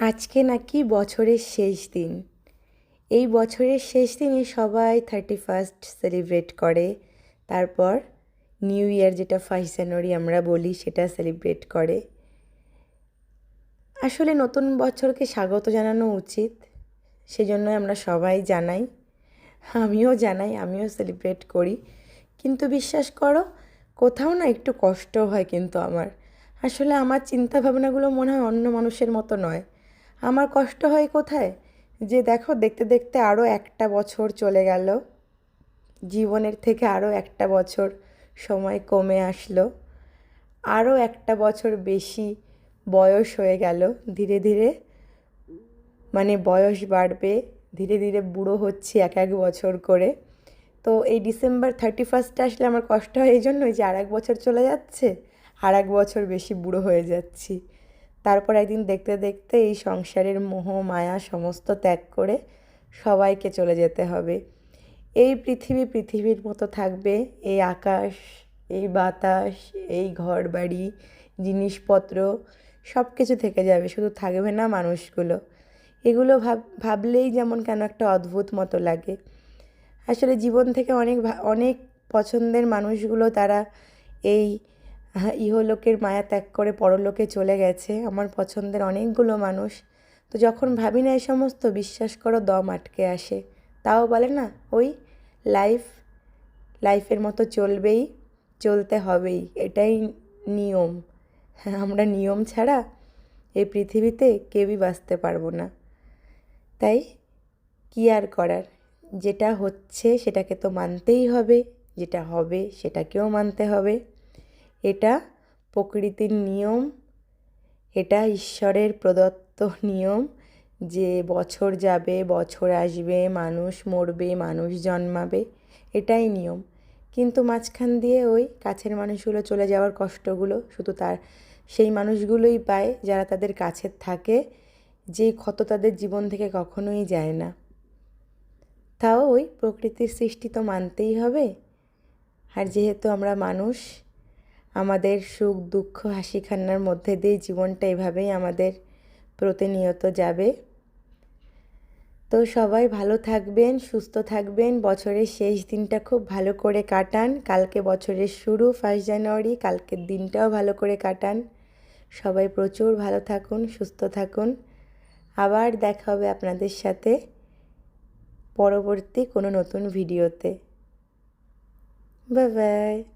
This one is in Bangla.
আজকে নাকি বছরের শেষ দিন। এই বছরের শেষ দিনে সবাই থার্টি ফার্স্ট সেলিব্রেট করে। তারপর নিউ ইয়ার যেটা ফার্স্ট জানুয়ারি আমরা বলি, সেটা সেলিব্রেট করে। আসলে নতুন বছরকে স্বাগত জানানো উচিত সেজন্য আমরা সবাই জানাই। আমিও জানাই, আমিও সেলিব্রেট করি। কিন্তু বিশ্বাস করো, কোথাও না একটু কষ্ট হয় কিন্তু আমার। আসলে আমার চিন্তা ভাবনাগুলো মনে হয় অন্য মানুষের মতো নয়। আমার কষ্ট হয় কোথায়? যে দেখো, দেখতে দেখতে আরও একটা বছর চলে গেল। জীবনের থেকে আরও একটা বছর সময় কমে আসলো। আরও একটা বছর বেশি বয়স হয়ে গেল। ধীরে ধীরে মানে বয়স বাড়বে। ধীরে ধীরে বুড়ো হচ্ছি এক এক বছর করে। তো এই ডিসেম্বর থার্টি ফার্স্টে আসলে আমার কষ্ট হয় এই জন্যই যে আর এক বছর চলে যাচ্ছে আর এক বছর বেশি বুড়ো হয়ে যাচ্ছি। তারপর একদিন দেখতে দেখতে এই সংসারের মোহ, মায়া সমস্ত ত্যাগ করে সবাইকে চলে যেতে হবে। এই পৃথিবী পৃথিবীর মতো থাকবে। এই আকাশ, এই বাতাস, এই ঘর বাড়ি জিনিসপত্র সব কিছু থেকে যাবে। শুধু থাকবে না মানুষগুলো। এগুলো ভাব, ভাবলেই যেমন কেন একটা অদ্ভুত মতো লাগে। আসলে জীবন থেকে অনেক অনেক পছন্দের মানুষগুলো তারা এই ইহলোকের মায়া ত্যাগ করে পরলোকে চলে গেছে আমার পছন্দের অনেকগুলো মানুষ। তো যখন ভাবি না এই সমস্ত, বিশ্বাস করো দম আটকে আসে। তাও বলে না, ওই লাইফ লাইফের মতো চলবেই, চলতে হবেই, এটাই নিয়ম। আমরা নিয়ম ছাড়া এই পৃথিবীতে কেউই বাঁচতে পারব না। তাই কী আর করার? যেটা হচ্ছে সেটাকে তো মানতেই হবে, যেটা হবে সেটাকেও মানতে হবে। এটা প্রকৃতির নিয়ম, এটা ঈশ্বরের প্রদত্ত নিয়ম যে বছর যাবে, বছর আসবে, মানুষ মরবে, মানুষ জন্মাবে, এটাই নিয়ম। কিন্তু মাঝখান দিয়ে ওই কাছের মানুষগুলো চলে যাওয়ার কষ্টগুলো শুধু তার, সেই মানুষগুলোই পায় যারা তাদের কাছের থাকে, যে ক্ষত তাদের জীবন থেকে কখনোই যায় না। তাও ওই প্রকৃতির সৃষ্টি তো মানতেই হবে। আর যেহেতু আমরা মানুষ আমাদের সুখ, দুঃখ, হাসি খান্নার মধ্যে দিয়ে জীবনটা এভাবেই আমাদের প্রতিনিয়ত যাবে। তো সবাই ভালো থাকবেন, সুস্থ থাকবেন। বছরের শেষ দিনটা খুব ভালো করে কাটান। কালকে বছরের শুরু ফার্স্ট জানুয়ারি কালকের দিনটাও ভালো করে কাটান। সবাই প্রচুর ভালো থাকুন, সুস্থ থাকুন। আবার দেখা হবে আপনাদের সাথে পরবর্তী কোনো নতুন ভিডিওতে। Bye bye